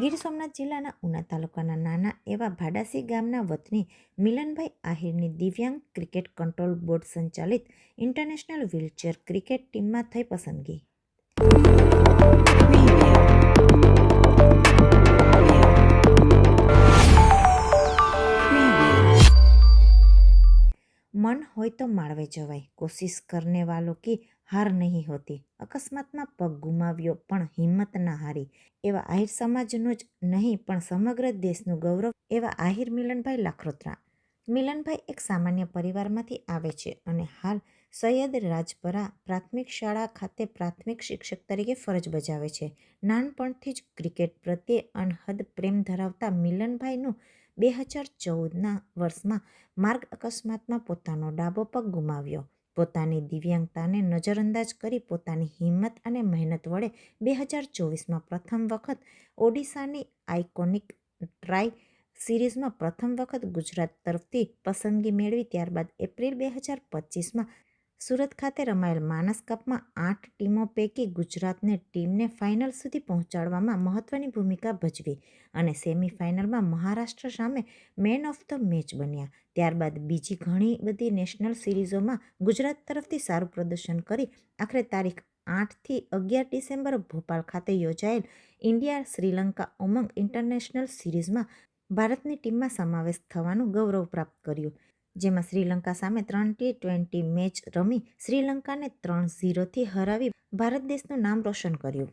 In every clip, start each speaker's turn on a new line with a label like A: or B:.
A: ગીર સોમનાથ જિલ્લાના ઉના તાલુકાના નાના એવા ભાડાસી ગામના વતની મિલનભાઈ આહિરની દિવ્યાંગ ક્રિકેટ કંટ્રોલ બોર્ડ સંચાલિત ઇન્ટરનેશનલ વ્હીલચેર ક્રિકેટ ટીમમાં થઈ પસંદગી. મન હોય તો માળવે જવાય. કોશિશ કરને વાલો કી હાર નહીં હોતી. અકસ્માતમાં પગ ગુમાવ્યો, પણ હિંમત ના હારી. એવા આહિર સમાજનું જ નહીં, પણ સમગ્ર દેશનું ગૌરવ એવા આહિર મિલનભાઈ લાખરોત્રા. મિલનભાઈ એક સામાન્ય પરિવારમાંથી આવે છે અને હાલ સૈયદ રાજપરા પ્રાથમિક શાળા ખાતે પ્રાથમિક શિક્ષક તરીકે ફરજ બજાવે છે. નાનપણથી જ ક્રિકેટ પ્રત્યે અનહદ પ્રેમ ધરાવતા મિલનભાઈનું બે હજાર ચૌદના વર્ષમાં માર્ગ અકસ્માતમાં પોતાનો ડાબો પગ ગુમાવ્યો. પોતાની દિવ્યાંગતાને નજરઅંદાજ કરી પોતાની હિંમત અને મહેનત વડે બે હજાર ચોવીસમાં પ્રથમ વખત ઓડિશાની આઇકોનિક ટ્રાય સિરીઝમાં પ્રથમ વખત ગુજરાત તરફથી પસંદગી મેળવી ત્યારબાદ એપ્રિલ બે હજાર પચીસમાં સુરત ખાતે રમાયેલ માનસ કપમાં આઠ ટીમો પૈકી ગુજરાતને ટીમને ફાઇનલ સુધી પહોંચાડવામાં મહત્વની ભૂમિકા ભજવી અને સેમીફાઇનલમાં મહારાષ્ટ્ર સામે મેન ઓફ ધ મેચ બન્યા. ત્યારબાદ બીજી ઘણી બધી નેશનલ સિરીઝોમાં ગુજરાત તરફથી સારું પ્રદર્શન કરી આખરે તારીખ આઠથી અગિયાર ડિસેમ્બર ભોપાલ ખાતે યોજાયેલ ઇન્ડિયા શ્રીલંકા ઉમંગ ઇન્ટરનેશનલ સિરીઝમાં ભારતની ટીમમાં સમાવેશ થવાનું ગૌરવ પ્રાપ્ત કર્યું. જેમાં શ્રીલંકા સામે ત્રણ ટી ટ્વેન્ટી મેચ રમી શ્રીલંકાને ત્રણ ઝીરોથી હરાવી ભારત દેશનું નામ રોશન કર્યું.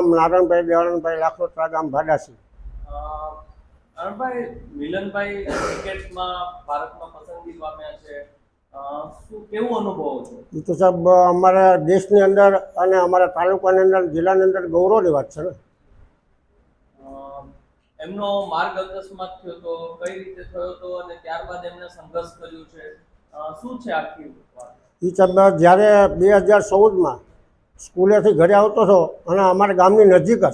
B: નામ નારણભાઈ દેવાનંદભાઈ લાખોત્રા ગામ ભાડાસી.
C: અ, મિલનભાઈ ક્રિકેટમાં ભારતમાં પસંદગી પામ્યા છે.
B: એ તો સાહેબ અમારા દેશની અંદર અને અમારા તાલુકાની અંદર જિલ્લાની અંદર ગૌરવની વાત છે ને.
C: એમનો માર્ગ અકસ્માત થયો તો કઈ રીતે થયો તો અને ત્યારબાદ એમને સંઘર્ષ કર્યું છે? શું છે આખી
B: એ સાહેબ જ્યારે બે હજાર ચૌદમાં સ્કૂલેથી ઘરે આવતો હતો અને અમારા ગામની નજીક જ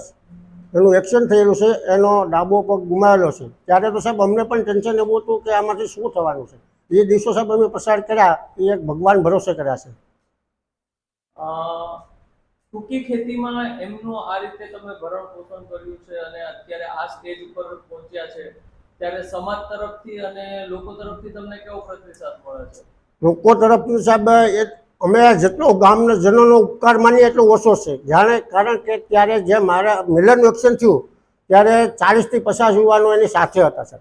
B: એનું એક્સિડન્ટ થયેલું છે એનો ડાબો પગ ગુમાવેલો છે. ત્યારે તો સાહેબ અમને પણ ટેન્શન એવું હતું કે આમાંથી શું થવાનું છે? એ દિવસો સાહેબ અમે પસાર કર્યા એ એક ભગવાન ભરોસે કર્યા છે.
C: ટૂંકી ખેતીમાં એમનું આ રીતે તમે ભરણ પોષણ કર્યું છે અને અત્યારે આ સ્ટેજ ઉપર પહોંચ્યા છે ત્યારે સમાજ તરફથી અને લોકો તરફથી તમને કેવો પ્રતિસાદ મળે છે?
B: લોકો તરફથી સાહેબ એ અમે જેટલો ગામના જનોનો ઉપકાર માનીએ એટલો ઓછો છે. જાણે કારણ કે ત્યારે જે મારા મિલન એક્શન થયું, ત્યારે ચાલીસથી પચાસ યુવાનો એની સાથે હતા સર.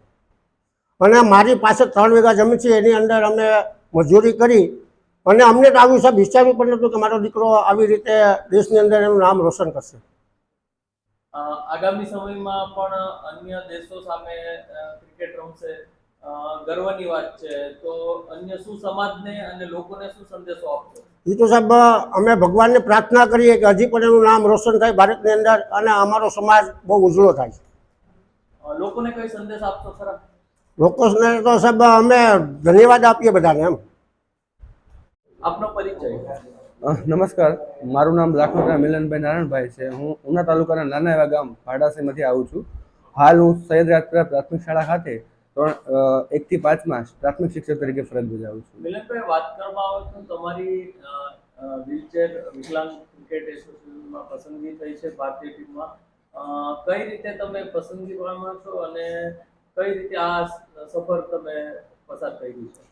B: અને મારી પાસે ત્રણ વીઘા જમીન છે, એની અંદર અમે મજૂરી કરી અને અમને તો આવ્યું સાહેબ વિચાર્યું પણ નહોતું કે મારો દીકરો આવી રીતે દેશની અંદર એનું નામ રોશન કરશે.
C: આગામી સમયમાં પણ અન્ય દેશો સામે ક્રિકેટ રમશે? ગર્વની વાત છે. તો અન્ય શું સમાજને અને લોકોને શું સંદેશો આપશો?
B: એ તો સાહેબ અમે ભગવાનને પ્રાર્થના કરીએ કે હજી પણ એનું નામ રોશન થાય ભારતની અંદર અને અમારો સમાજ બહુ ઉજળો થાય
C: લોકોને કઈ સંદેશ આપશો ખરા
B: લોકોને તો સાહેબ અમે ધન્યવાદ આપીએ બધાને એમ.
C: આપનો પરિચય.
D: નમસ્કાર. મારું નામ લાખોટા મિલનભાઈ નારાયણભાઈ છે. હું ઉના તાલુકાના નાના એવા ગામ ભાડાસીમાંથી આવું છું. હાલ હું સૈયદ રાજપુરા પ્રાથમિક શાળા ખાતે ત્રણ અ, એકથી પાંચમાં પ્રાથમિક શિક્ષક તરીકે ફરજ બજાવું છું.
C: મિલનભાઈ વાત કરવામાં આવે તો તમારી વ્હીલચેર વિકલાંગ ક્રિકેટ એસોસિએશનમાં પસંદગી થઈ છે ભારતીય ટીમમાં. કઈ રીતે તમે પસંદગી પામ્યા છો અને કઈ રીતે આ સફર તમે પસાર કરી છે?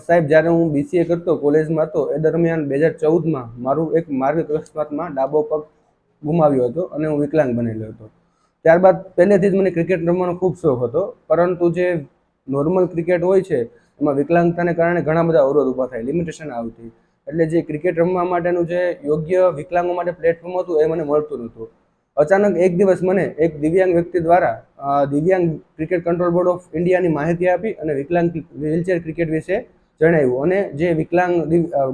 D: સાહેબ જ્યારે હું બીસીએ કરતો કોલેજમાં હતો એ દરમિયાન બે હજાર ચૌદમાં મારું એક માર્ગ અકસ્માતમાં ડાબો પગ ગુમાવ્યો હતો અને હું વિકલાંગ બનેલો હતો. ત્યારબાદ પહેલેથી જ મને ક્રિકેટ રમવાનો ખૂબ શોખ હતો. પરંતુ જે નોર્મલ ક્રિકેટ હોય છે, એમાં વિકલાંગતાને કારણે ઘણા બધા અવરોધ ઊભા થાય લિમિટેશન આવતી. એટલે જે ક્રિકેટ રમવા માટેનું જે યોગ્ય વિકલાંગો માટે પ્લેટફોર્મ હતું, એ મને મળતું નહોતું. અચાનક એક દિવસ મને એક દિવ્યાંગ વ્યક્તિ દ્વારા દિવ્યાંગ ક્રિકેટ કંટ્રોલ બોર્ડ ઓફ ઇન્ડિયાની માહિતી આપી અને વિકલાંગ વ્હીલચેર ક્રિકેટ વિશે જણાવ્યું. અને જે વિકલાંગ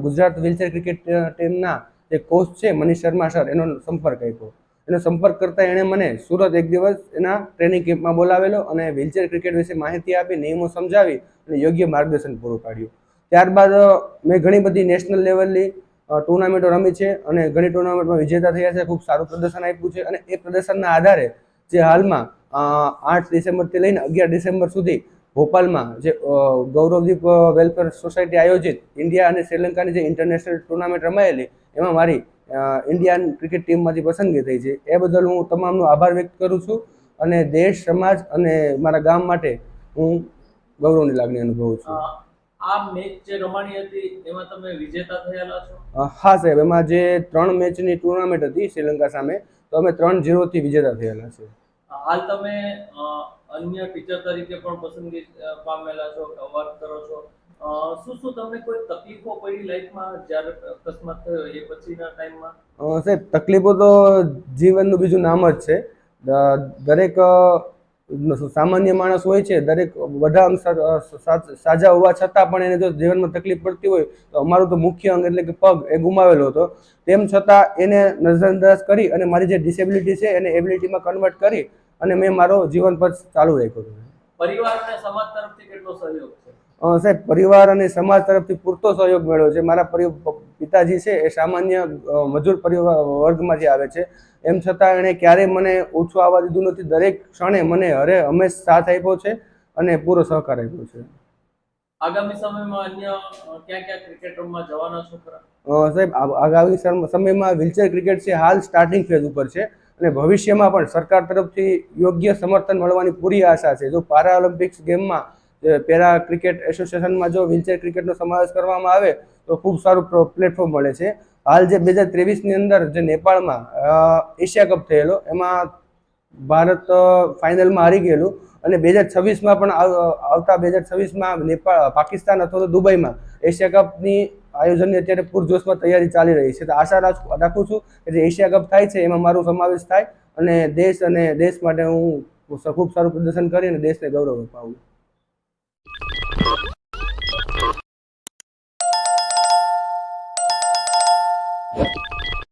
D: ગુજરાત વ્હીલચેર ક્રિકેટ ટીમના જે કોચ છે, મનીષ શર્મા સર એનો સંપર્ક આપ્યો. એનો સંપર્ક કરતાં એણે મને સુરત એક દિવસ એના ટ્રેનિંગ કેમ્પમાં બોલાવેલો અને વ્હીલચેર ક્રિકેટ વિશે માહિતી આપી, નિયમો સમજાવી અને યોગ્ય માર્ગદર્શન પૂરું પાડ્યું. ત્યારબાદ મેં ઘણી બધી નેશનલ લેવલની ટુર્નામેન્ટો રમી છે અને ઘણી ટુર્નામેન્ટમાં વિજેતા થયા છે, ખૂબ સારું પ્રદર્શન આપ્યું છે અને એ પ્રદર્શનના આધારે જે હાલમાં આઠ ડિસેમ્બરથી લઈને અગિયાર ડિસેમ્બર સુધી ભોપાલમાં જે ગૌરવદીપ વેલફેર સોસાયટી આયોજિત ઇન્ડિયા અને શ્રીલંકાની જે ઇન્ટરનેશનલ ટુર્નામેન્ટ રમાયેલી, એમાં મારી ઇન્ડિયન ક્રિકેટ ટીમમાંથી પસંદગી થઈ છે. એ બદલ હું તમામનો આભાર વ્યક્ત કરું છું અને દેશ સમાજ અને મારા ગામ માટે હું ગૌરવની લાગણી અનુભવું છું.
C: આ મેચ જે રમાણી હતી એમાં તમે વિજેતા થયેલા છો?
D: હા સાહેબ એમાં જે ત્રણ મેચની ટુર્નામેન્ટ હતી શ્રીલંકા સામે તો અમે ત્રણ ઝીરોથી વિજેતા થયેલા છે
C: હાલ તમે અન્ય ટીચર તરીકે પણ પસંદગી પામેલા છો વર્ક કરો છો. શું શું તમને કોઈ તકલીફો પડી લાઈફમાં જ્યારે અકસ્માત થયો એ પછીના ટાઈમમાં?
D: સાહેબ તકલીફો તો જીવનનું બીજું નામ જ છે. દરેક સામાન્ય માણસ હોય છે દરેક બધા અંગ સાજા હોવા છતાં પણ એને જો જીવનમાં તકલીફ પડતી હોય તો અમારું તો મુખ્ય અંગ એટલે કે પગ એ ગુમાવેલો હતો. તેમ છતાં એને નજરઅંદાજ કરી અને મારી જે ડિસેબિલિટી છે એને એબિલિટીમાં કન્વર્ટ કરી અને મેં મારો જીવન પર ચાલુ રાખ્યો હતો.
C: પરિવાર સમાજ તરફથી કેટલો સહયોગ
D: સાહેબ પરિવાર અને સમાજ તરફથી પૂરતો સહયોગ મળ્યો છે. મારા પિતાજી છે એ સામાન્ય મજૂર પરિવાર વર્ગમાંથી આવે છે. એમ છતાં એણે ક્યારેય મને ઓછું આવવા દીધું નથી. દરેક ક્ષણે મને હરે હંમેશ સાથ આપ્યો છે અને પૂરો સહકાર આપ્યો છે.
C: આગામી સમયમાં અન્ય ક્યાં ક્યાં ક્રિકેટ રમવા જવાના છો
D: સાહેબ આ- આગામી સમયમાં વ્હીલચેર ક્રિકેટ છે હાલ સ્ટાર્ટિંગ ફેઝ ઉપર છે અને ભવિષ્યમાં પણ સરકાર તરફથી યોગ્ય સમર્થન મળવાની પૂરી આશા છે. જો પારા ઓલિમ્પિક્સ ગેમમાં જે પેરા ક્રિકેટ એસોસિએશનમાં જો વ્હીલચેર ક્રિકેટનો સમાવેશ કરવામાં આવે, તો ખૂબ સારું પ્લેટફોર્મ મળે છે. હાલ જે બે હજાર ત્રેવીસની અંદર જે નેપાળમાં એશિયા કપ થયેલો, એમાં ભારત ફાઇનલમાં હારી ગયેલું અને બે હજાર છવ્વીસમાં પણ આવતા બે હજાર છવ્વીસમાં નેપાળ પાકિસ્તાન અથવા તો દુબઈમાં એશિયા કપની આયોજનની અત્યારે પૂરજોશમાં તૈયારી ચાલી રહી છે. તો આશા રાખ- રાખું છું કે જે એશિયા કપ થાય છે, એમાં મારો સમાવેશ થાય અને દેશ અને દેશ માટે હું ખૂબ સારું પ્રદર્શન કરી અને દેશને ગૌરવ અપાવું.